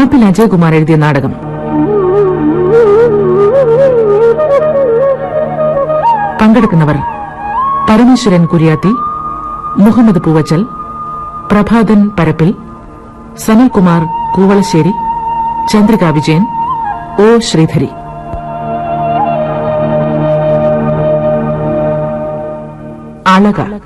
കാപ്പിൽ അജയകുമാർ എഴുതിയ നാടകം. പങ്കെടുക്കുന്നവർ പരമേശ്വരൻ കുര്യാത്തി മുഹമ്മദ് പൂവച്ചൽ പ്രഭാതൻ പരപ്പിൽ സനൽകുമാർ കൂവളശ്ശേരി ചന്ദ്രിക വിജയൻ ഒ ശ്രീധരി. അളക.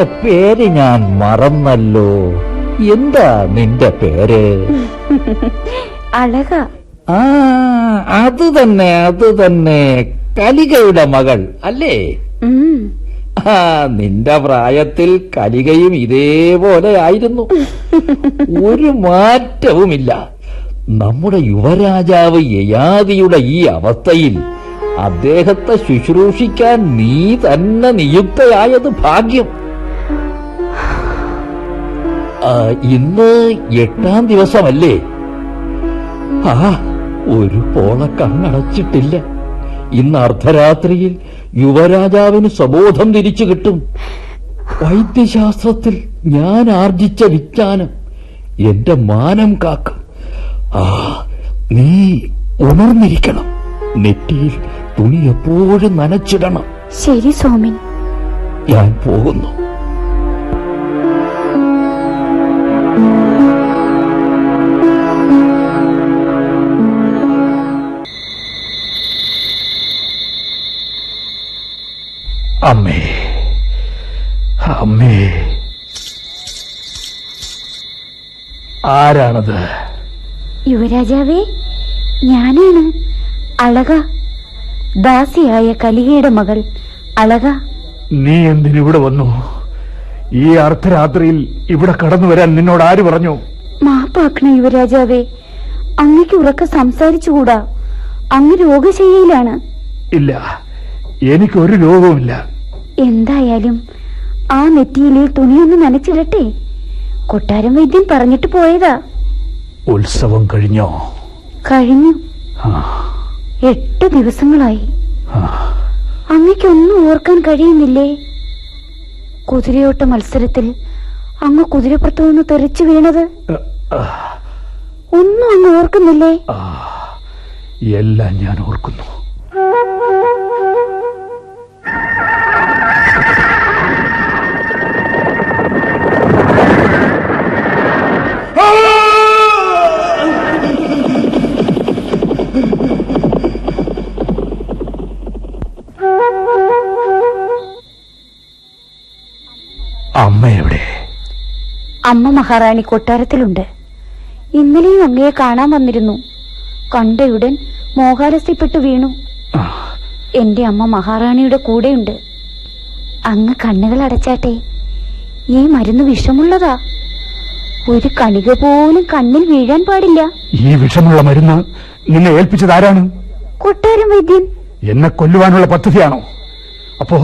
നിന്റെ പേര് ഞാൻ മറന്നല്ലോ. എന്താ നിന്റെ പേര്? അഴക ആ അത് തന്നെ അത് തന്നെ. കലികയുടെ മകൾ അല്ലേ? ആ നിന്റെ പ്രായത്തിൽ കലികയും ഇതേപോലെ ആയിരുന്നു. ഒരു മാറ്റവുമില്ല. നമ്മുടെ യുവരാജാവ് യയാദിയുടെ ഈ അവസ്ഥയിൽ അദ്ദേഹത്തെ ശുശ്രൂഷിക്കാൻ നീ തന്നെ നിയുക്തയായത് ഭാഗ്യം. ഇന്ന് എട്ടാം ദിവസമല്ലേ? ആ ഒരു പോള കണ്ണടച്ചിട്ടില്ല. ഇന്ന് അർദ്ധരാത്രിയിൽ യുവരാജാവിന് സ്വബോധം തിരിച്ചു കിട്ടും. വൈദ്യശാസ്ത്രത്തിൽ ഞാൻ ആർജിച്ച വിജ്ഞാനം എന്റെ മാനം കാക്കും. ആ നീ ഉണർന്നിരിക്കണം. നെറ്റിയിൽ തുണി എപ്പോഴും നനച്ചിടണം. ശരി സ്വാമി. ഞാൻ പോകുന്നു. അമ്മേ അമ്മേ. ആരാണത്? യുവരാജാവേ ഞാനാണ് അളക. ദാസിയായ കലികയുടെ മകൾ അളക. നീ എന്തിനിവിടെ വന്നു? ഈ അർദ്ധരാത്രിയിൽ ഇവിടെ കടന്നു വരാൻ നിന്നോട് ആര് പറഞ്ഞു? മാപ്പാക്കണ യുവരാജാവേ അങ്ങക്ക് ഉറക്ക സംസാരിച്ചുകൂടാ. അങ്ങ് രോഗശയ്യയിലാണ്. ഇല്ല എനിക്കൊരു രോഗവുമില്ല എന്തായാലും ആ നെറ്റിയിലെ തുണിയൊന്ന് നനച്ചിടട്ടെ. കൊട്ടാരം വൈദ്യൻ പറഞ്ഞിട്ട് പോയതാ. ഉത്സവം കഴിഞ്ഞോ? കഴിഞ്ഞു. എട്ട് ദിവസങ്ങളായി. അങ്ങക്കൊന്നും അങ്ങയ്ക്കൊന്നും ഓർക്കാൻ കഴിയുന്നില്ലേ? കുതിരയോട്ട മത്സരത്തിൽ അങ്ങ് കുതിരപ്പുറത്തു നിന്ന് തെറിച്ചു വീണത്. ഒന്നും അങ്ങ് ഓർക്കുന്നില്ലേ? എല്ലാം ഞാൻ ഓർക്കുന്നു. അമ്മ എവിടെ? അമ്മ മഹാറാണി കൊട്ടാരത്തിലുണ്ട്. ഇന്നലെയും അങ്ങയെ കാണാൻ വന്നിരുന്നു. കണ്ടയുടൻ മോഹാലസ്യപ്പെട്ടു വീണു. എന്റെ അമ്മ മഹാറാണിയുടെ കൂടെയുണ്ട്. അങ്ങ് കണ്ണുകൾ അടച്ചാട്ടെ ഈ മരുന്ന് വിഷമുള്ളതാ. ഒരു കണിക പോലും കണ്ണിൽ വീഴാൻ പാടില്ല. ഈ വിഷമുള്ള മരുന്ന് നിന്നെ ഏൽപ്പിച്ചത് ആരാണ്? കൊട്ടാരം വൈദ്യൻ. എന്നെ കൊല്ലുവാനുള്ള പദ്ധതിയാണോ? അപ്പോ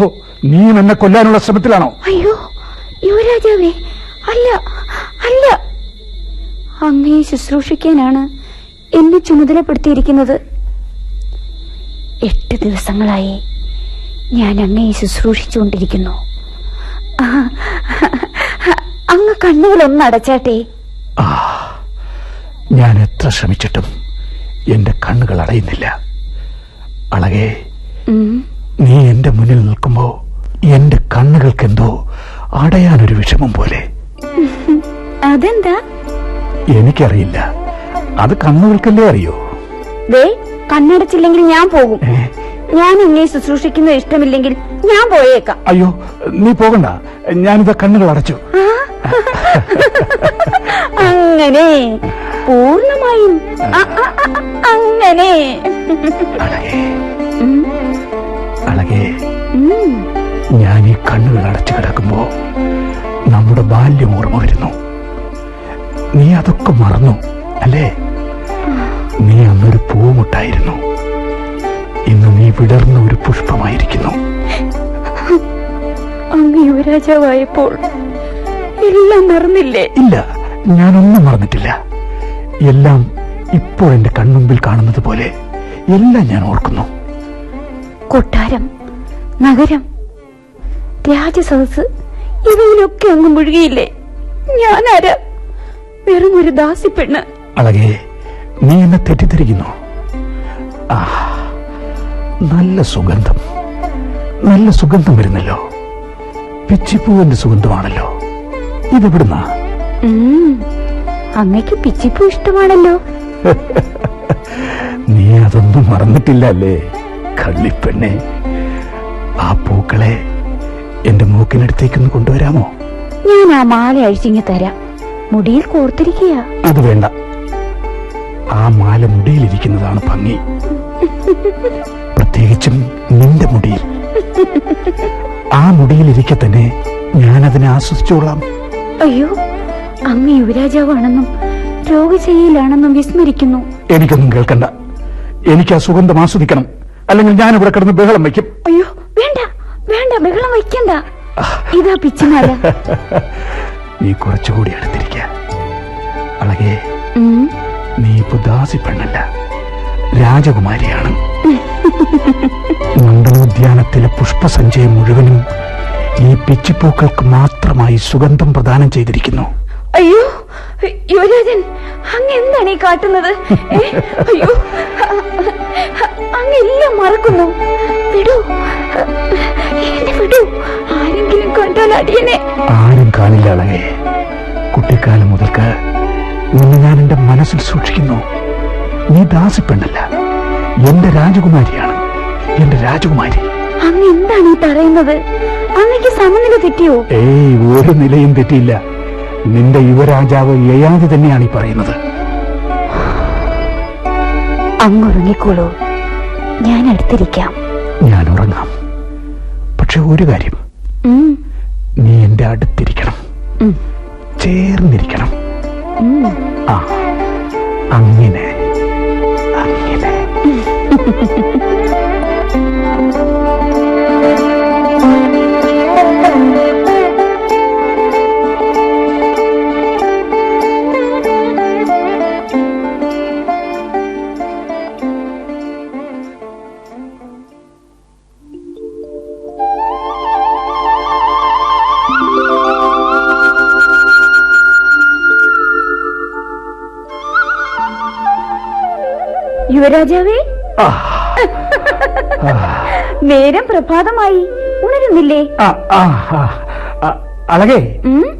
നീയും എന്നെ കൊല്ലാനുള്ള ശ്രമത്തിലാണോ? അയ്യോ യുവരാജാവേ അല്ല അല്ല. അങ്ങയെ ശുശ്രൂഷിക്കാനാണ് എന്നെ ചുമതലപ്പെടുത്തിയിരിക്കുന്നത്. എട്ട് ദിവസങ്ങളായി ഞാൻ അങ്ങയെ ശുശ്രൂഷിച്ചുകൊണ്ടിരിക്കുന്നു. അങ്ങ് കണ്ണുകളൊന്ന് അടച്ചാട്ടെ. ഞാൻ എത്ര ശ്രമിച്ചിട്ടും എന്റെ കണ്ണുകൾ അടയുന്നില്ല. അളകെ നീ എന്റെ മുന്നിൽ നിൽക്കുമ്പോ എന്റെ കണ്ണുകൾക്കെന്തോ അടയാനൊരു വിഷമം പോലെ. അതെന്താ? എനിക്കറിയില്ല. അത് കണ്ണുകൾക്കല്ലേ അറിയോ? ദേ കണ്ണടച്ചില്ലെങ്കിൽ ഞാൻ പോകും. ഞാൻ ഇനി ശുശ്രൂഷിക്കുന്നത് ഇഷ്ടമില്ലെങ്കിൽ ഞാൻ പോയേക്കാം. അയ്യോ നീ പോകണ്ട. ഞാനിത് കണ്ണുകൾ അടച്ചു. അങ്ങനെ. പൂർണമായും. അങ്ങനെ. ഞാൻ ഈ കണ്ണുകൾ അടച്ചു കിടക്കുമ്പോൾ നമ്മുടെ ബാല്യം ഓർമ്മ വരുന്നു. നീ അതൊക്കെ മറന്നു അല്ലേ? നീ അന്നൊരു പൂമുട്ടായിരുന്നു. ഇന്ന് നീ വിടർന്ന ഒരു പുഷ്പമായിരിക്കുന്നു. അങ്ങ് യുവരാജാവായപ്പോൾ എല്ലാം മറന്നില്ലേ? ഇല്ല ഞാനൊന്നും മറന്നിട്ടില്ല. എല്ലാം ഇപ്പോൾ എന്റെ കൺമുമ്പിൽ കാണുന്നത് പോലെ എല്ലാം ഞാൻ ഓർക്കുന്നു. കൊട്ടാരം നഗരം രാജസദസ് ഇവയിലൊക്കെ അങ്ങ് മുഴുകിയില്ലേ? ഞാനാരാ? വെറും ഒരു ദാസി പെണ്ണ്. അളകെ നീ എന്നെ തെറ്റിദ്ധരിക്കുന്നു. നല്ല സുഗന്ധം. നല്ല സുഗന്ധം വരുന്നല്ലോ. പിച്ചിപ്പൂവിന്റെ സുഗന്ധമാണല്ലോ. ഇതെവിടുന്നാ? അങ്ങക്ക് പിച്ചിപ്പൂ ഇഷ്ടമാണല്ലോ. നീ അതൊന്നും മറന്നിട്ടില്ല അല്ലേ കള്ളിപ്പെണ്ണെ? ആ പൂക്കളെ എന്റെ മൂക്കിനടുത്തേക്കൊന്ന് കൊണ്ടുവരാമോ? ഞാൻ ആ മാല അഴിച്ചിങ്ങി തരാം. മുടിയിൽ കോർത്തിരിക്കുക അത് വേണ്ട. ആ മാല മുടിയിലിരിക്കുന്നതാണ് ഭംഗി. പ്രത്യേകിച്ചും നിന്റെ മുടിയിൽ. ആ മുടിയിലിരിക്കെ തന്നെ ഞാനതിനെ ആസ്വദിച്ചോളാം. അയ്യോ അങ്ങ് യുവരാജാവാണെന്നും രോഗശൈലിയിലാണെന്നും വിസ്മരിക്കുന്നു. എനിക്കൊന്നും കേൾക്കണ്ട. എനിക്ക് ആ സുഗന്ധം ആസ്വദിക്കണം. അല്ലെങ്കിൽ ഞാൻ ഇവിടെ കിടന്ന് ബഹളം വയ്ക്കും. അയ്യോ വേണ്ട ബഹളം വയ്ക്കണ്ട. ഇതാ പിച്ചിമാല നീ കുറച്ചുകൂടി അടുത്തിരിക്ക. അളകെ നീ ഇപ്പൊ ദാസി പെണ്ണല്ല രാജകുമാരിയാണ്. മണ്ഡലോദ്യാനത്തിലെ പുഷ്പസഞ്ചയം മുഴുവനും ഈ പിച്ചിപ്പൂക്കൾക്ക് മാത്രമായി സുഗന്ധം പ്രദാനം ചെയ്തിരിക്കുന്നു. അയ്യോ യുവരാജൻ അങ്ങ് എന്താണ് ഈ കാട്ടുന്നത്? അയ്യോ അങ്ങ് എല്ലാം മറക്കുന്നു. വിടൂ. ആരെങ്കിലും കണ്ടാൽ അടിയനെ. ആരും കാണില്ല അളകെ കുട്ടിക്കാലം മുതൽക്ക് നിന്നെ ഞാൻ എന്റെ മനസ്സിൽ സൂക്ഷിക്കുന്നു. നീ ദാസിപ്പെണ്ണല്ല എന്റെ രാജകുമാരിയാണ്. എന്റെ രാജകുമാരി. അങ്ങ് എന്താണ് ഈ പറയുന്നത്? അങ്ങക്ക് സമനില തെറ്റിയോ? ഏയ് ഒരു നിലയും തെറ്റിയില്ല. നിന്റെ യുവരാജാവ് യയാതി തന്നെയാണ് ഈ പറയുന്നത്. അങ്ങ് ഉറങ്ങിക്കോളൂ. ഞാൻ അടുത്തിരിക്കാം. ഞാൻ ഉറങ്ങാം. പക്ഷെ ഒരു കാര്യം. നീ എന്റെ അടുത്തിരിക്കണം. ചേർന്നിരിക്കണം. ആ. അങ്ങനെ. അങ്ങനെ. യുവരാജാവേ? ആ, നേരം പ്രഭാതമായി. ഉണരുന്നില്ലേ? അളകേ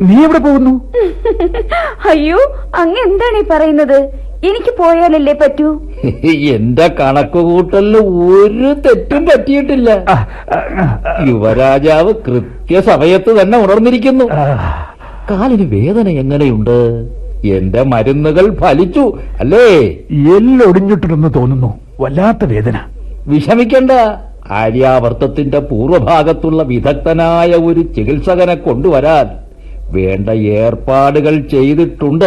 നീ എവിടെ പോകുന്നു? അയ്യോ അങ്ങ് എന്താണ് ഈ പറയുന്നത്? എനിക്ക് പോയാലല്ലേ പറ്റൂ? എന്റെ കണക്കുകൂട്ടലിന് ഒരു തെറ്റും പറ്റിയിട്ടില്ല. യുവരാജാവ് കൃത്യസമയത്ത് തന്നെ ഉണർന്നിരിക്കുന്നു. കാലിന് വേദന എങ്ങനെയുണ്ട്? എന്റെ മരുന്നുകൾ ഫലിച്ചു അല്ലേ? എല്ലൊടിഞ്ഞിട്ടുണ്ടെന്ന് തോന്നുന്നു. വല്ലാത്ത വേദന. വിഷമിക്കണ്ട. ആര്യാവർത്തത്തിന്റെ പൂർവഭാഗത്തുള്ള വിദഗ്ധനായ ഒരു ചികിത്സകനെ കൊണ്ടുവരാൻ വേണ്ട ഏർപ്പാടുകൾ ചെയ്തിട്ടുണ്ട്.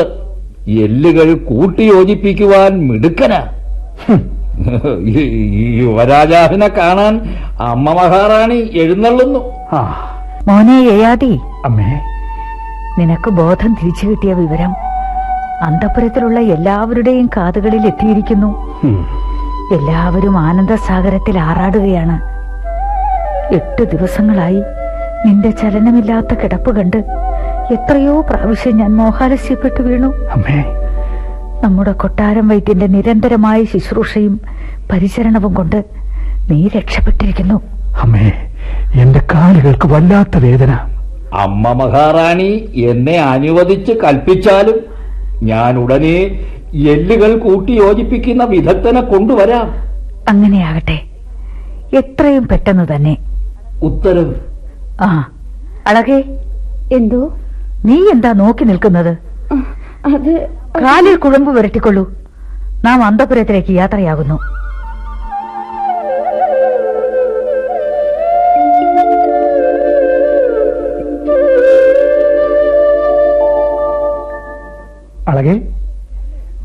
എല്ലുകൾ കൂട്ടിയോജിപ്പിക്കുവാൻ മിടുക്കന. യുവരാജാവിനെ കാണാൻ അമ്മ മഹാറാണി എഴുന്നള്ളുന്നു. ആ, മോനെ അമ്മേ. നിനക്ക് ബോധം തിരിച്ചു കിട്ടിയ വിവരം അന്തപുരത്തിലുള്ള എല്ലാവരുടെയും കാതുകളിൽ എത്തിയിരിക്കുന്നു. എല്ലാവരും ആനന്ദസാഗരത്തിൽ ആറാടുകയാണ്. എട്ട് ദിവസങ്ങളായി നിന്റെ ചലനമില്ലാത്ത കിടപ്പ് കണ്ട് എത്രയോ പ്രാവശ്യം ഞാൻ മോഹാലസ്യപ്പെട്ടു വീണു. അമ്മേ. നമ്മുടെ കൊട്ടാരം വൈദ്യന്റെ നിരന്തരമായ ശുശ്രൂഷയും പരിചരണവും കൊണ്ട് നീ രക്ഷപ്പെട്ടിരിക്കുന്നു. അമ്മേ എന്റെ കാലുകൾക്ക് വല്ലാത്ത വേദന. അമ്മ മഹാറാണി എന്നെ അനുവദിച്ച് കൽപ്പിച്ചാലും ഞാൻ ഉടനെ എല്ലുകൾ കൂട്ടി യോജിപ്പിക്കുന്ന വിദഗ്ധനെ കൊണ്ടുവരാം. അങ്ങനെയാകട്ടെ. എത്രയും പെട്ടെന്ന് തന്നെ. ഉത്തരവ് ആ. അളകെ എന്തോ? നീ എന്താ നോക്കി നിൽക്കുന്നത്? അത് കാലിൽ കുഴമ്പ് വരട്ടിക്കൊള്ളൂ നാം അന്തപുരത്തിലേക്ക് യാത്രയാകുന്നു. അളകെ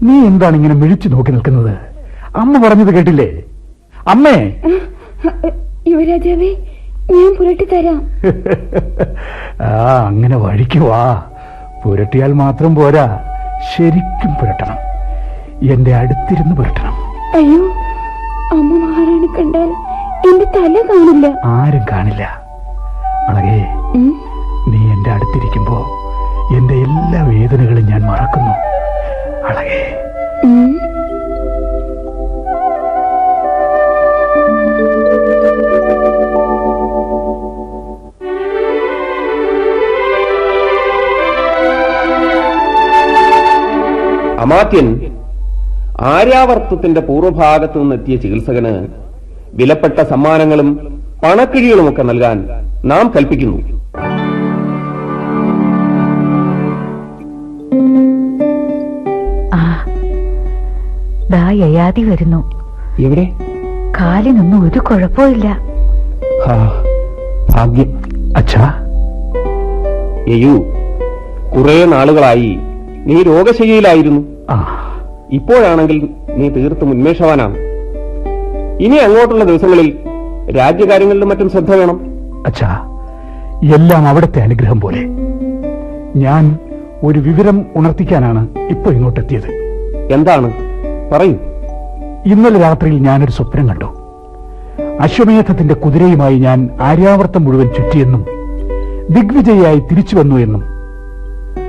നീ എന്താണ് ഇങ്ങനെ മിഴിച്ചു നോക്കി നിൽക്കുന്നത്? അമ്മ പറഞ്ഞത് കേട്ടില്ലേ? അമ്മേ! യുവരാജാവേ ഞാൻ പുരട്ടി തരാം. ആ അങ്ങനെ വഴിക്ക് വാ. പുരട്ടിയാൽ മാത്രം പോരാ. ശരിക്കും പുരട്ടണം. എന്റെ അടുത്തിരുന്ന് പുരട്ടണം. അയ്യോ അമ്മ മഹാറാണി കണ്ടാൽ എന്റെ തല കാണില്ല ആരും കാണില്ല. അളകേ നീ എന്റെ അടുത്തിരിക്കുമ്പോ എന്റെ എല്ലാ വേദനകളും ഞാൻ മറക്കുന്നു. അളകേ. അമാത്യൻ ആര്യാവർത്തത്തിന്റെ പൂർവഭാഗത്തു നിന്നെത്തിയ ചികിത്സകന് വിലപ്പെട്ട സമ്മാനങ്ങളും പണക്കിഴികളുമൊക്കെ നൽകാൻ നാം കൽപ്പിക്കുന്നു. ദാ യയാതി വരുന്നു. എവിടെ? കാലിനൊന്നും ഒരു കുഴപ്പമില്ല ഭാഗ്യം. അച്ഛാ. യയു കുറെ നാളുകളായി നീ രോഗശയ്യയിലായിരുന്നു. ആ. ഇപ്പോഴാണെങ്കിൽ നീ തീർത്തും ഉന്മേഷവാനാണ്. ഇനി അങ്ങോട്ടുള്ള ദിവസങ്ങളിൽ രാജ്യകാര്യങ്ങളിലും മറ്റും ശ്രദ്ധ വേണം. അച്ഛാ എല്ലാം അവിടുത്തെ അനുഗ്രഹം പോലെ. ഞാൻ ഒരു വിവരം ഉണർത്തിക്കാനാണ് ഇപ്പൊ ഇങ്ങോട്ടെത്തിയത്. എന്താണ്? പറയൂ. ഇന്നലെ രാത്രിയിൽ ഞാനൊരു സ്വപ്നം കണ്ടു. അശ്വമേധത്തിന്റെ കുതിരയുമായി ഞാൻ ആര്യാവർത്തം മുഴുവൻ ചുറ്റിയെന്നും ദിഗ്വിജയായി തിരിച്ചു വന്നു എന്നും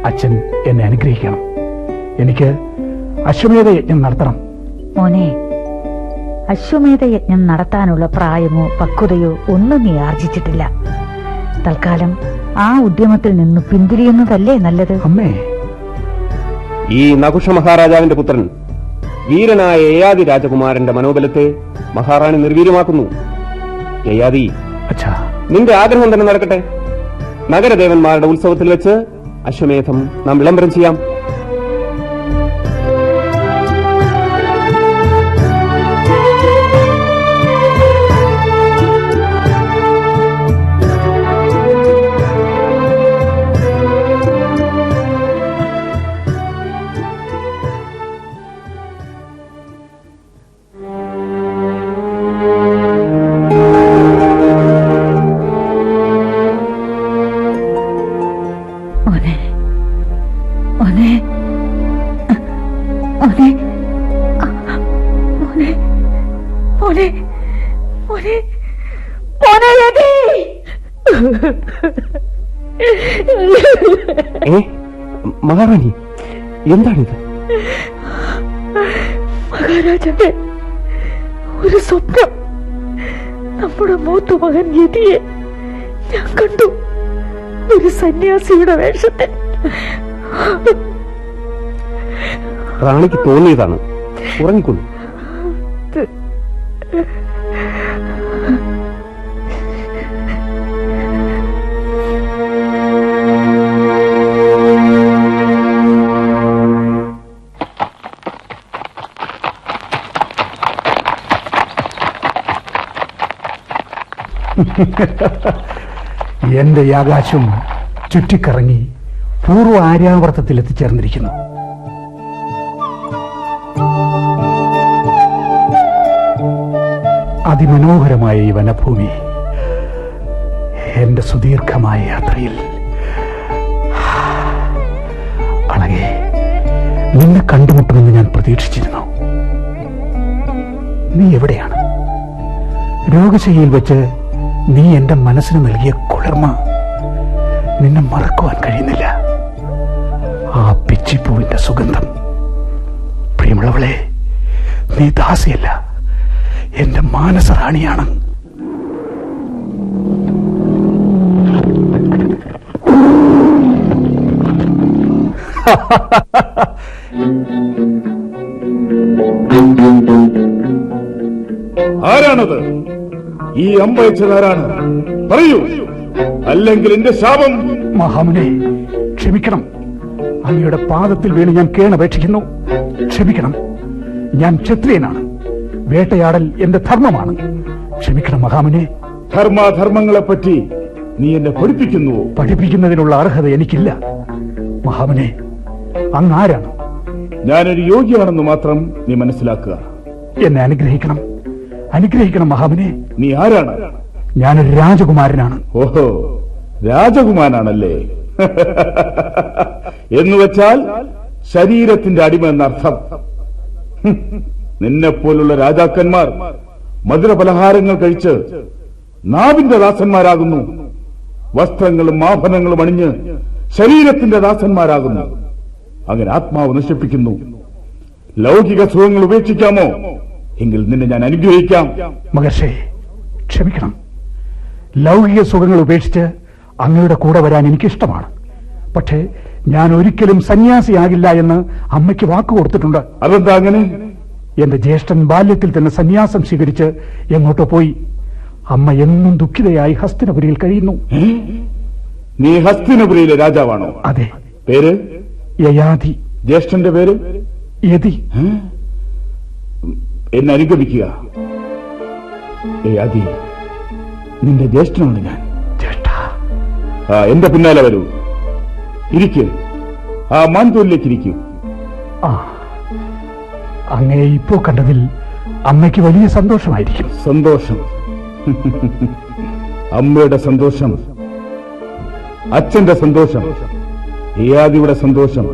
അച്ഛൻ എന്നെ അനുഗ്രഹിക്കണം. എനിക്ക് അശ്വമേധ യജ്ഞം നടത്തണം. മോനെ അശ്വമേധ യജ്ഞം നടത്താനുള്ള പ്രായമോ പക്വതയോ ഒന്നും നീ ആർജിച്ചിട്ടില്ല. തൽക്കാലം ആ ഉദ്യമത്തിൽ നിന്ന് പിന്തിരിയുന്നതല്ലേ നല്ലത്? അമ്മേ. ഈ നകുഷ മഹാരാജാവിന്റെ പുത്രൻ വീരനായ യയാതി രാജകുമാരന്റെ മനോബലത്തെ മഹാറാണി നിർവീര്യമാക്കുന്നു. യയാതി അച്ഛാ. നിന്റെ ആഗ്രഹം തന്നെ നടക്കട്ടെ. നഗരദേവന്മാരുടെ ഉത്സവത്തിൽ വെച്ച് അശ്വമേധം നാം വിളംബരം ചെയ്യാം. എന്താണിത്? മഹാരാജാവേ ഒരു സ്വപ്നം. നമ്മുടെ മൂത്ത മകൻ യതിയെ ഞാൻ കണ്ടു. ഒരു സന്യാസിയുടെ വേഷത്തിൽ. റാണിക്ക് തോന്നിയതാണ്. ഉറങ്ങിക്കൊള്ളു. എന്റെ ഈ ആകാശം ചുറ്റിക്കറങ്ങി പൂർവ ആര്യാവർത്തത്തിൽ എത്തിച്ചേർന്നിരിക്കുന്നു. അതിമനോഹരമായ ഈ വനഭൂമി എന്റെ സുദീർഘമായ യാത്രയിൽ അളകെ നിന്നെ കണ്ടുമുട്ടുമെന്ന് ഞാൻ പ്രതീക്ഷിച്ചിരുന്നു. നീ എവിടെയാണ്? രോഗശയ്യയിൽ വെച്ച് നീ എന്റെ മനസ്സിന് നൽകിയ കുളിർമ നിന്നെ മറക്കുവാൻ കഴിയുന്നില്ല. ആ പിച്ചിപ്പൂവിന്റെ സുഗന്ധം. പ്രിയമുള്ളവളെ നീ ദാസിയല്ല. എന്റെ മാനസറാണിയാണ്. ആരാണത്? ഈ അമ്പയച്ചതാരാണ് പറയൂ. അല്ലെങ്കിൽ എന്റെ ശാപം. മഹാമുനെ ക്ഷമിക്കണം. അങ്ങയുടെ പാദത്തിൽ വീണ് ഞാൻ കേണപേക്ഷിക്കുന്നു. ക്ഷമിക്കണം. ഞാൻ ക്ഷത്രിയനാണ്. വേട്ടയാടൽ എന്റെ ധർമ്മമാണ്. ക്ഷമിക്കണം മഹാമുനെ. ധർമാധർമ്മങ്ങളെ പറ്റി നീ എന്നെ പഠിപ്പിക്കുന്നുവോ? പഠിപ്പിക്കുന്നതിനുള്ള അർഹത എനിക്കില്ല. മഹാമുനെ അങ്ങ് ആരാണ്? ഞാനൊരു യോഗിയാണെന്ന് മാത്രം നീ മനസ്സിലാക്കുക. എന്നെ അനുഗ്രഹിക്കണം. അനുഗ്രഹിക്കണം മഹാബിനെ നീ ആരാണ്? ഞാനൊരു രാജകുമാരനാണ്. ഓഹോ രാജകുമാരനാണല്ലേ? എന്ന് വെച്ചാൽ ശരീരത്തിന്റെ അടിമ എന്നർത്ഥം. നിന്നെ പോലുള്ള രാജാക്കന്മാർ മധുരപലഹാരങ്ങൾ കഴിച്ച് നാവിന്റെ ദാസന്മാരാകുന്നു. വസ്ത്രങ്ങളും ആഭരണങ്ങളും അണിഞ്ഞ് ശരീരത്തിന്റെ ദാസന്മാരാകുന്നു. അങ്ങനെ ആത്മാവ് നശിപ്പിക്കുന്നു. ലൗകിക സുഖങ്ങൾ ഉപേക്ഷിക്കാമോ? എങ്കിൽ നിന്നെ ഞാൻ അനുഗ്രഹിക്കാം. മഹർഷേ ക്ഷമിക്കണം. ലൗകിക സുഖങ്ങൾ ഉപേക്ഷിച്ച് അങ്ങയുടെ കൂടെ വരാൻ എനിക്കിഷ്ടമാണ്. പക്ഷേ ഞാൻ ഒരിക്കലും സന്യാസിയാകില്ല എന്ന് അമ്മയ്ക്ക് വാക്ക് കൊടുത്തിട്ടുണ്ട്. അതെന്താ അങ്ങനെ? എന്റെ ജ്യേഷ്ഠൻ ബാല്യത്തിൽ തന്നെ സന്യാസം സ്വീകരിച്ച് എങ്ങോട്ടോ പോയി. അമ്മ എന്നും ദുഃഖിതയായി ഹസ്തിനപുരിയിൽ കഴിയുന്നു. നീ ഹസ്തിനപുരിയിലെ രാജാവാണോ? അതെ. പേര്? യയാതി. ജ്യേഷ്ഠന്റെ പേര്? യതി? എന്നെ അനുഗമിക്കുക. അതി. നിന്റെ ജ്യേഷ്ഠനാണ് ഞാൻ. ആ എന്റെ പിന്നാലെ വരൂ. ഇരിക്കൂ. ആ മാൻതോലിലേക്ക് ഇരിക്കൂ. ആ അങ്ങേ ഇപ്പോ കണ്ടതിൽ അമ്മയ്ക്ക് വലിയ സന്തോഷമായിരിക്കും. സന്തോഷം. അമ്മയുടെ സന്തോഷം. അച്ഛന്റെ സന്തോഷം. ഏയാദിയുടെ സന്തോഷം.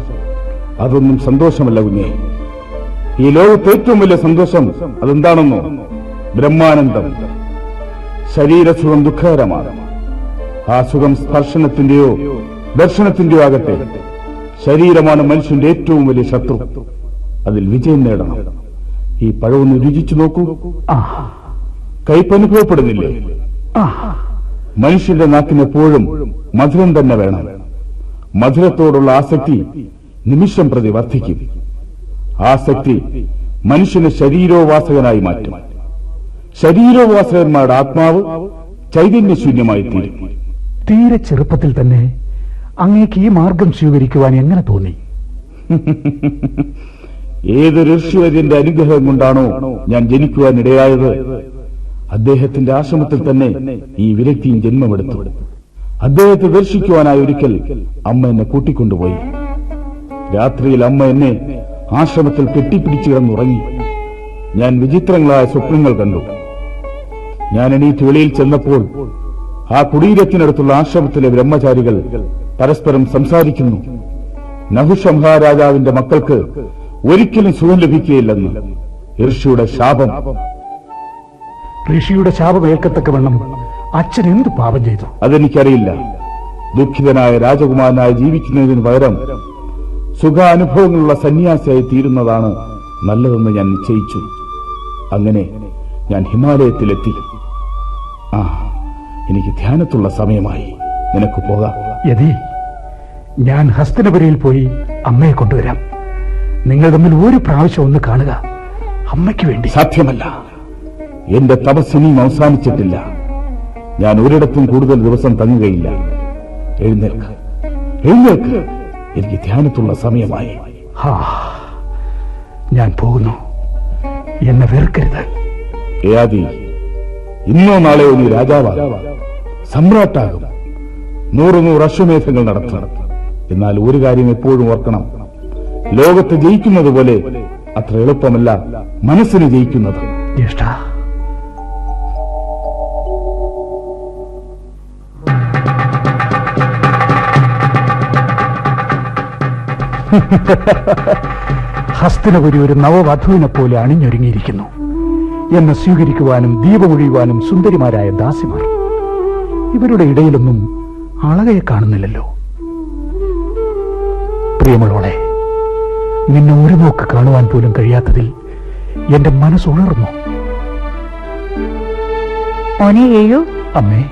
അതൊന്നും സന്തോഷമല്ല കുഞ്ഞെ. ഈ ലോകത്ത് ഏറ്റവും വലിയ സന്തോഷം അതെന്താണെന്നോ? ബ്രഹ്മാനന്ദം. ശരീരസുഖം ദുഃഖകരമാണ്. ആ സുഖം സ്പർശനത്തിന്റെയോ ദർശനത്തിന്റെയോ ആകട്ടെ ശരീരമാണ് മനുഷ്യന്റെ ഏറ്റവും വലിയ ശത്രു. അതിൽ വിജയം നേടണം. ഈ പഴമൊന്ന് രുചിച്ചു നോക്കൂ. കയ്പനുഭവപ്പെടുന്നില്ലേ മനുഷ്യന്റെ നാക്കിനെപ്പോഴും മധുരം തന്നെ വേണം. മധുരത്തോടുള്ള ആസക്തി നിമിഷം പ്രതി വർദ്ധിക്കും. ആസക്തി മനുഷ്യനെ ശരീരോപാസകനായി മാറ്റും. ശരീരോപാസകന്മാരുടെ ആത്മാവ് ചൈതന്യശൂന്യമായി തീരും. തീരെ ചെറുപ്പത്തിൽ തന്നെ അങ്ങേക്ക് ഈ മാർഗം സ്വീകരിക്കുവാൻ എങ്ങനെ തോന്നി? ഏത് ഋഷിവര്യന്റെ അനുഗ്രഹം കൊണ്ടാണോ ഞാൻ ജനിക്കുവാൻ ഇടയായത് അദ്ദേഹത്തിന്റെ ആശ്രമത്തിൽ തന്നെ ഈ വിരക്തിയും ജന്മമെടുത്തു. അദ്ദേഹത്തെ ദർശിക്കുവാനായി ഒരിക്കൽ അമ്മ എന്നെ കൂട്ടിക്കൊണ്ടുപോയി. രാത്രിയിൽ അമ്മ എന്നെ ആശ്രമത്തിൽ കെട്ടിപ്പിടിച്ചു കിടന്നുറങ്ങി. ഞാൻ വിചിത്രങ്ങളായ സ്വപ്നങ്ങൾ കണ്ടു. ഞാൻ എണീറ്റ് വെളിയിൽ ചെന്നപ്പോൾ ആ കുടീരത്തിനടുത്തുള്ള ആശ്രമത്തിലെ ബ്രഹ്മചാരികൾ പരസ്പരം സംസാരിക്കുന്നു. നഹുഷ മഹാരാജാവിന്റെ മക്കൾക്ക് ഒരിക്കലും സുഖം ലഭിക്കുകയില്ലെന്ന്. ഋഷിയുടെ ശാപം. ഋഷിയുടെ ശാപം ഏൽക്കത്തക്കവണ്ണം അച്ഛൻ എന്ത് പാപം ചെയ്തു? അതെനിക്കറിയില്ല. ദുഃഖിതനായ രാജകുമാരനായി ജീവിക്കുന്നതിന് പകരം സുഖാനുഭവങ്ങളുള്ള സന്യാസിയായി തീരുന്നതാണ് നല്ലതെന്ന് ഞാൻ നിശ്ചയിച്ചു. അങ്ങനെ ഞാൻ ഹിമാലയത്തിലെത്തി. ആ എനിക്ക് ധ്യാനത്തുള്ള സമയമായി. നിനക്ക് പോകാം. യതി ഞാൻ ഹസ്തനപുരയിൽ പോയി അമ്മയെ കൊണ്ടുവരാം. നിങ്ങൾ തമ്മിൽ ഒരു പ്രാവശ്യം ഒന്ന് കാണുക. അമ്മയ്ക്ക് വേണ്ടി. സാധ്യമല്ല. എന്റെ തപസ്സിനിയും അവസാനിച്ചിട്ടില്ല. ഞാൻ ഒരിടത്തും കൂടുതൽ ദിവസം തങ്ങുകയില്ല. എഴുന്നേൽക്ക്. എഴുന്നേൽക്ക്. എനിക്ക് ധ്യാനത്തുള്ള സമയമായി. ഹാ ഞാൻ പോകുന്നു. എന്നെ വെറുക്കരുത്. ഏയാദി ഇന്നോ നാളെയോ നീ രാജാവാകും. സമ്രാട്ടാകും. നൂറ് നൂറ് അശ്വമേധങ്ങൾ നടത്തണം എന്നാൽ ഒരു കാര്യം എപ്പോഴും ഓർക്കണം. ലോകത്ത് ജയിക്കുന്നത് പോലെ അത്ര എളുപ്പമല്ല മനസ്സിന് ജയിക്കുന്നത്. ജ്യേഷ്ഠ ഹസ്തിനപുരി ഒരു നവവധുവിനെ പോലെ അണിഞ്ഞൊരുങ്ങിയിരിക്കുന്നു. എന്നെ സ്വീകരിക്കുവാനും ദീപമൊഴിയുവാനും സുന്ദരിമാരായ ദാസിമാർ. ഇവരുടെ ഇടയിലൊന്നും അളകയെ കാണുന്നില്ലല്ലോ. പ്രിയമുള്ളവളെ നിന്നെ ഒരു നോക്ക് കാണുവാൻ പോലും കഴിയാത്തതിൽ എന്റെ മനസ്സുണർന്നു ഉണർന്നു. ഏഴു അമ്മേ.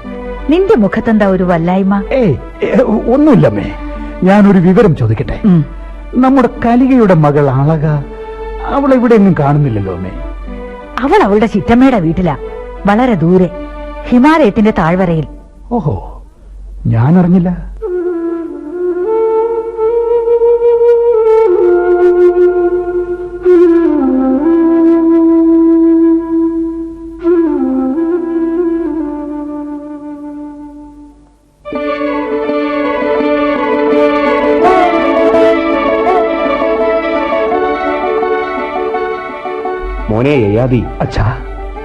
നിന്റെ മുഖത്തെന്താ ഒരു വല്ലായ്മ? ഏയ് ഏ, ഒന്നുമില്ലമ്മേ ഞാനൊരു വിവരം ചോദിക്കട്ടെ. നമ്മുടെ കലികയുടെ മകൾ അളക അവൾ എവിടെയെങ്കിലും കാണുന്നില്ലല്ലോ അമ്മേ. അവൾ അവളുടെ ചിറ്റമ്മയുടെ വീട്ടിലാ വളരെ ദൂരെ ഹിമാലയത്തിന്റെ താഴ്വരയിൽ. ഓഹോ ഞാൻ അറിഞ്ഞില്ല മോനെ യയാതി അച്ഛാ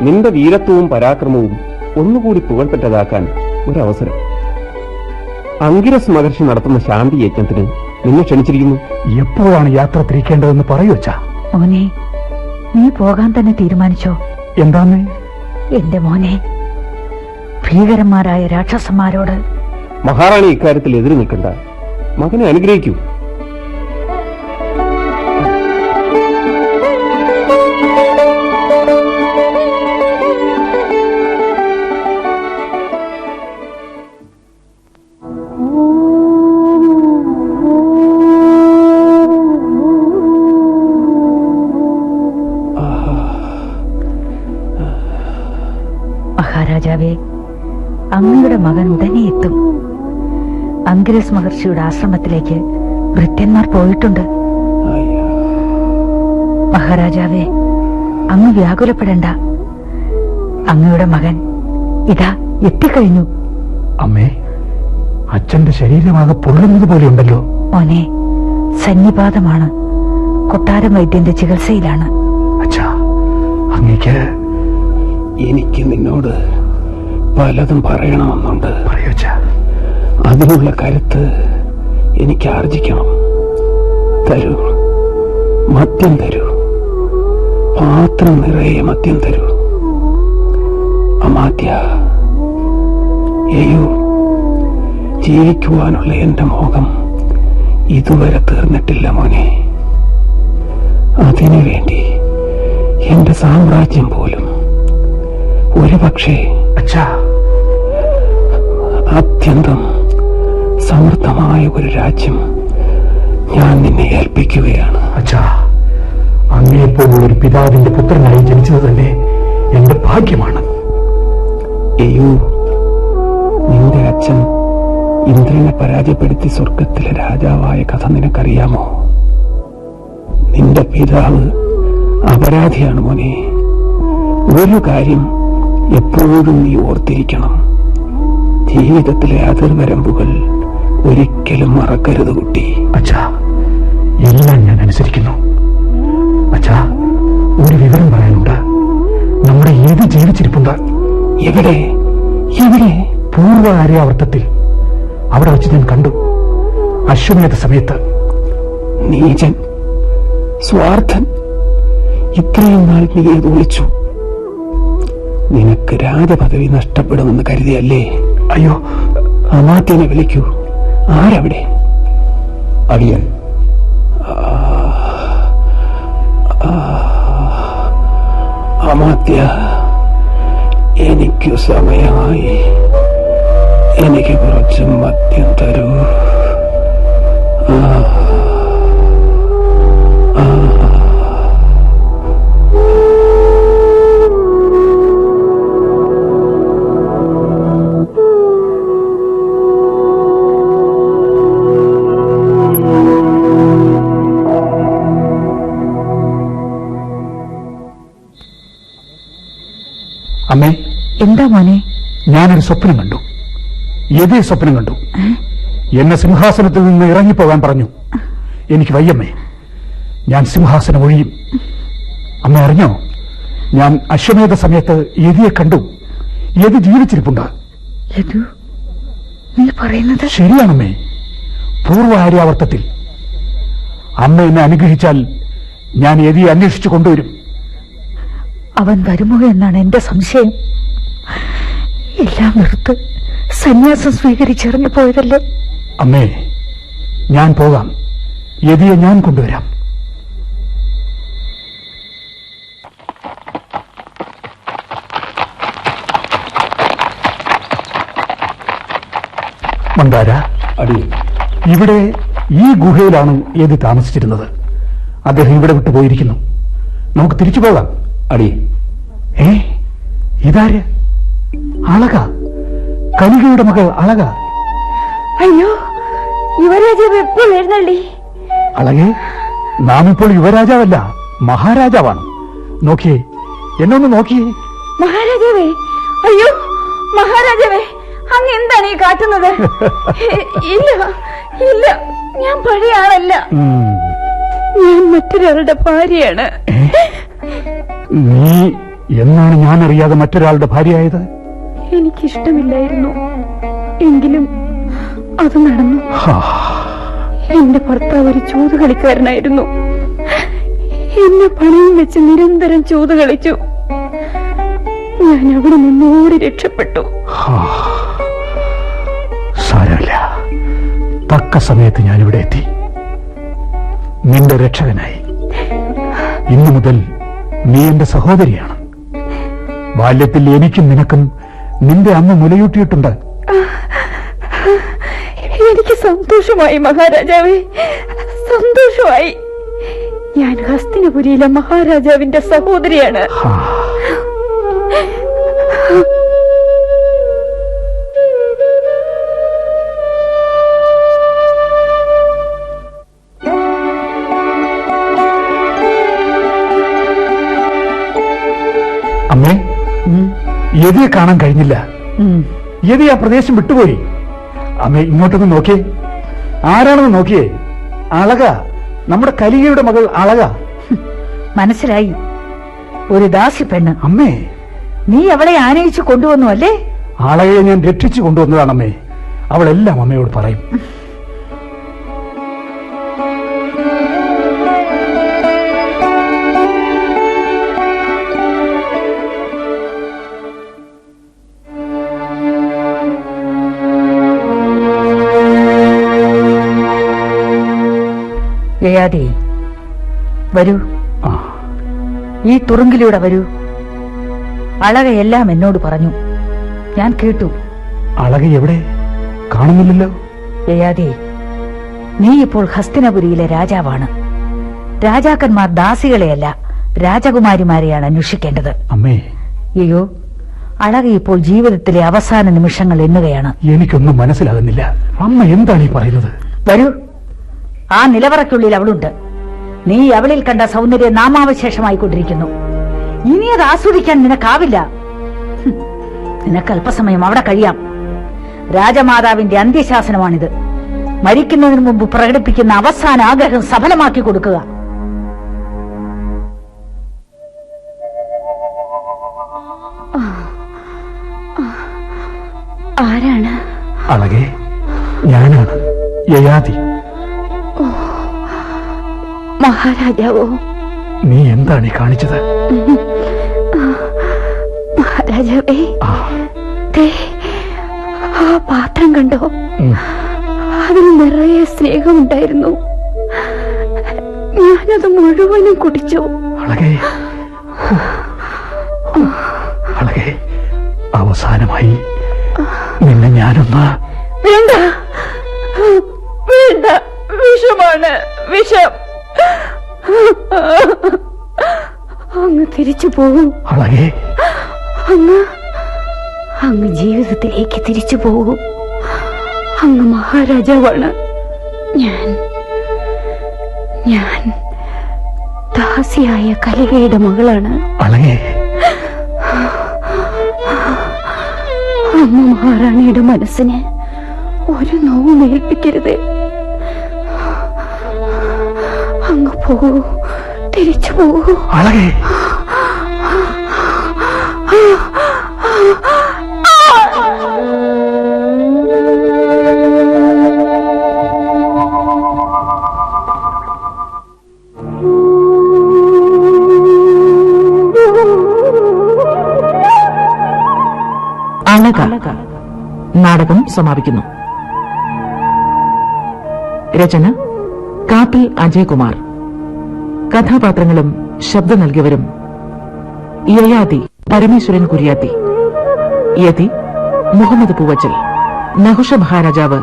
നിന്റെ വീരത്വവും പരാക്രമവും ഒന്നുകൂടി പുകഴ്പെറ്റതാക്കാൻ ഒരവസരം. അങ്കിരസ് മഹർഷി നടത്തുന്ന ശാന്തി യജ്ഞത്തിന് നിന്നെ ക്ഷണിച്ചിരിക്കുന്നു. എപ്പോഴാണ് യാത്ര തിരിക്കേണ്ടതെന്ന് പറയൂ അച്ഛാ. മോനെ നീ പോകാൻ തന്നെ തീരുമാനിച്ചോ? എന്താന്ന്? എന്റെ മോനെ ഭീകരന്മാരായ രാക്ഷസന്മാരോട് മഹാറാണി ഇക്കാര്യത്തിൽ എതിര് നിൽക്കണ്ട. മകനെ അനുഗ്രഹിക്കൂ. അങ്കിരസ് മഹർഷിയുടെ ആശ്രമത്തിലേക്ക് ഭൃത്യന്മാർ പോയിട്ടുണ്ട്. മഹാരാജാവേ അങ്ങ് വ്യാകുലപ്പെടണ്ട. അങ്ങയുടെ മകൻ ഇതാ എത്തിക്കഴിഞ്ഞു. അമ്മേ അച്ഛന്റെ ശരീരമാകെ പൊള്ളുന്നത് പോലെയുണ്ടല്ലോ. മോനെ സന്നിപാതമാണ്. കൊട്ടാരം വൈദ്യന്റെ ചികിത്സയിലാണ്. അച്ഛാ അങ്ങേക്ക് എനിക്ക് നിന്നോട് പലതും പറയണമെന്നുണ്ട്. പറയൂ അച്ഛാ. അതിനുള്ള കരുത്ത് എനിക്ക് ആർജിക്കണം. തരൂ. മദ്യം തരൂ. പാത്രം നിറയെ മദ്യം തരൂ. അമാദ്യ ഏയു ജീവിക്കുവാനുള്ള എന്റെ മോഹം ഇതുവരെ തീർന്നിട്ടില്ല മോനെ. അതിനു വേണ്ടി എന്റെ സാമ്രാജ്യം പോലും ഒരുപക്ഷേ അച്ഛാ. അത്യന്തം സമൃദ്ധമായ ഒരു രാജ്യം ഞാൻ നിന്നെ ഏൽപ്പിക്കുകയാണ്. അച്ഛാ അങ്ങേപ്പോലുള്ള ഒരു പിതാവിന്റെ പുത്രനായി ജനിച്ചത് തന്നെ എന്റെ ഭാഗ്യമാണ്. എയൂ നിന്റെ അച്ഛൻ ഇന്ദ്രനെ പരാജയപ്പെടുത്തി സ്വർഗത്തിലെ രാജാവായ കഥ നിനക്കറിയാമോ? നിന്റെ പിതാവ് അപരാധിയാണ് മോനെ. ഒരു കാര്യം എപ്പോഴും നീ ഓർത്തിരിക്കണം. ജീവിതത്തിലെ അതിർവരമ്പുകൾ ഒരിക്കലും മറക്കരുത് കുട്ടി. അച്ഛാ എല്ലാം ഞാൻ അനുസരിക്കുന്നു. അച്ഛാ ഒരു വിവരം പറയാനുണ്ട്. നമ്മുടെ ഏത് ജീവിച്ചിരിപ്പുണ്ട്? എവിടെ? എവിടെ? പൂർവ ആര്യാവർത്തത്തിൽ അവിടെ വെച്ച് ഞാൻ കണ്ടു. അശ്വമേധ സമയത്ത്. നീചൻ സ്വാർത്ഥൻ ഇത്രയും നാൾ നീ ഏത് ഒളിച്ചു നിനക്ക് രാജപദവി നഷ്ടപ്പെടുമെന്ന് കരുതിയല്ലേ? അയ്യോ. അമാത്യനെ വിളിക്കൂ. ആരവിടെ? അടിയൻ. അമാത്യ എനിക്കു സമയമായി എനിക്ക് കുറച്ച് മദ്യം തരൂ. അമ്മേ സ്വപ്നം കണ്ടു. യതി സ്വപ്നം കണ്ടു. എന്നെ സിംഹാസനത്തിൽ നിന്ന് ഇറങ്ങിപ്പോകാൻ പറഞ്ഞു. എനിക്ക് വയ്യമ്മേ ഞാൻ സിംഹാസനം ഒഴിയും. അമ്മ അറിഞ്ഞോ? ഞാൻ അശ്വമേധ സമയത്ത് യതിയെ കണ്ടു. യതി ജീവിച്ചിരിപ്പുണ്ട്. നീ പറയുന്നത്? ശരിയാണമ്മേ. പൂർവ ആര്യാവർത്തത്തിൽ അമ്മ എന്നെ അനുഗ്രഹിച്ചാൽ ഞാൻ യതിയെ അന്വേഷിച്ചു കൊണ്ടുവരും. അവൻ വരുമോ എന്നാണ് എന്റെ സംശയം. എല്ലാം നിർത്ത്. സന്യാസം സ്വീകരിച്ചിറങ്ങി പോയതല്ലേ? അമ്മേ ഞാൻ പോകാം. യതിയെ ഞാൻ കൊണ്ടുവരാം. മന്ദാര അടി ഇവിടെ ഈ ഗുഹയിലാണ് യതി താമസിച്ചിരുന്നത്. അദ്ദേഹം ഇവിടെ വിട്ടു പോയിരിക്കുന്നു. നമുക്ക് തിരിച്ചു പോകാം. അടി. ഏ ഇതാര്? അളക കലികയുടെ മകൾ അളക. അയ്യോ യുവരാജാവ് എപ്പോൾ എഴുന്നള്ളി? അളകെ നാം ഇപ്പോൾ യുവരാജാവല്ല മഹാരാജാവാണ്. നോക്കിയേ എന്നൊന്ന് നോക്കിയേ. മഹാരാജാവേ അയ്യോ മഹാരാജാവേ അങ്ങ് എന്താണ് ഈ കാട്ടുന്നത്? ഇല്ല ഇല്ല ഞാൻ പഴയ ആളല്ല ഞാൻ മറ്റൊരാളുടെ ഭാര്യയാണ്. നീ എന്നാണ് ഞാൻ അറിയാതെ മറ്റൊരാളുടെ ഭാര്യയായത്? എനിക്കിഷ്ടമില്ലായിരുന്നു. എങ്കിലും അത് നടന്നു. എന്റെ ഭർത്താവ് ഒരു ചൂതുകളിക്കാരനായിരുന്നു. എന്നെ പണിയും വെച്ച് നിരന്തരം ചൂത് കളിച്ചു ഞാൻ അവിടെ നിന്നോടി രക്ഷപ്പെട്ടു. സാരമില്ല. തക്ക സമയത്ത് ഞാനിവിടെ എത്തി. നിന്റെ രക്ഷകനായി. ഇന്നു മുതൽ നീ എന്റെ സഹോദരിയാണ്. ബാല്യത്തിൽ എനിക്കും നിനക്കും നിന്റെ അമ്മ മുലയൂട്ടിയിട്ടുണ്ട്. എനിക്ക് സന്തോഷമായി മഹാരാജാവേ. സന്തോഷമായി. ഞാൻ ഹസ്തിനപുരിയിലെ മഹാരാജാവിന്റെ സഹോദരിയാണ്. അമ്മേ യതിയെ കാണാൻ കഴിഞ്ഞില്ല. യതി ആ പ്രദേശം വിട്ടുപോയി. അമ്മ ഇങ്ങോട്ടൊന്ന് നോക്കിയേ. ആരാണെന്ന് നോക്കിയേ. അളക. നമ്മുടെ കലികയുടെ മകൾ അളക. മനസ്സിലായി. ഒരു ദാസി പെണ്ണ്. അമ്മേ. നീ അവളെ ആനയിച്ചു കൊണ്ടുവന്നു അല്ലേ? അളകയെ ഞാൻ രക്ഷിച്ചു കൊണ്ടുവന്നതാണ് അമ്മേ അവളെല്ലാം അമ്മയോട് പറയും. യയാതി വരൂ. ഈ തുറുങ്കിലൂടെ വരൂ. അളകയെല്ലാം എന്നോട് പറഞ്ഞു. ഞാൻ കേട്ടു. അളക എവിടെ? കാണുന്നില്ലല്ലോ. യയാതി നീ ഇപ്പോൾ ഹസ്തിനപുരിയിലെ രാജാവാണ്. രാജാക്കന്മാർ ദാസികളെയല്ല രാജകുമാരിമാരെയാണ് അന്വേഷിക്കേണ്ടത്. അമ്മേ. അയ്യോ അളക ഇപ്പോൾ ജീവിതത്തിലെ അവസാന നിമിഷങ്ങൾ എണ്ണുകയാണ്. എനിക്കൊന്നും മനസ്സിലാകുന്നില്ല. അമ്മ എന്താണ് ഈ പറയുന്നത്? വരൂ. ആ നിലവറയ്ക്കുള്ളിൽ അവളുണ്ട്. നീ അവളിൽ കണ്ട സൗന്ദര്യം നാമാവശേഷമായി കൊണ്ടിരിക്കുന്നു ഇനി അത് ആസ്വദിക്കാൻ നിനക്കാവില്ല. നിനക്ക് അല്പസമയം അവിടെ കഴിയാം. രാജമാതാവിന്റെ അന്ത്യശാസനമാണിത്. മരിക്കുന്നതിന് മുമ്പ് പ്രകടിപ്പിക്കുന്ന അവസാന ആഗ്രഹം സഫലമാക്കി കൊടുക്കുക. ആരാണ്? അളകെ ഞാനാണ് യയാതി. മഹാരാജാവോ. നീ എന്താണ് ഈ കാണിച്ചത്? മഹാരാജാവേ. ആ. പാത്രം കണ്ടോ? അതിൽ നിറയെ സ്നേഹമുണ്ടായിരുന്നു. ഞാനത് മുഴുവനും കുടിച്ചു. അവസാനമായി നിന്നെ ഞാനൊന്ന് വേണ്ട. വേണ്ട. വിഷമാണ്. വിഷം. അങ്ങ് തിരിച്ചു പോകും അളകെ. അങ്ങ് അങ്ങ് ജീവിതത്തിലേക്ക് തിരിച്ചു പോകും അങ്ങ് മഹാരാജാവാണ്. ഞാൻ ഞാൻ ദാസിയായ കലികയുടെ മകളാണ്. അളകെ. അമ്മ മഹാറാണിയുടെ മനസ്സിന് ഒരു നോവും ഏൽപ്പിക്കരുത്. പോകൂ. തിരിച്ചു പോകൂ. അളകേ. അളക. നാടകം സമാപിക്കുന്നു. രചന കാപ്പിൽ അജയകുമാർ കഥാപാത്രങ്ങളും ശബ്ദം നൽകിയവരും യയാതി പരമേശ്വരൻ കുര്യാത്തി. യതി മുഹമ്മദ് പൂവച്ചൽ. നഹുഷ മഹാരാജാവ്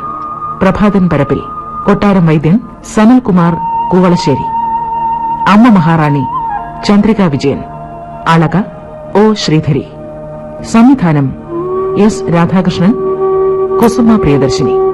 പ്രഭാതൻ പരപ്പിൽ. കൊട്ടാരം വൈദ്യൻ സനൽകുമാർ കൂവളശ്ശേരി. അമ്മ മഹാറാണി ചന്ദ്രിക വിജയൻ. അളക ഒ ശ്രീധരി. സംവിധാനം എസ് രാധാകൃഷ്ണൻ. കുസുമ പ്രിയദർശിനി.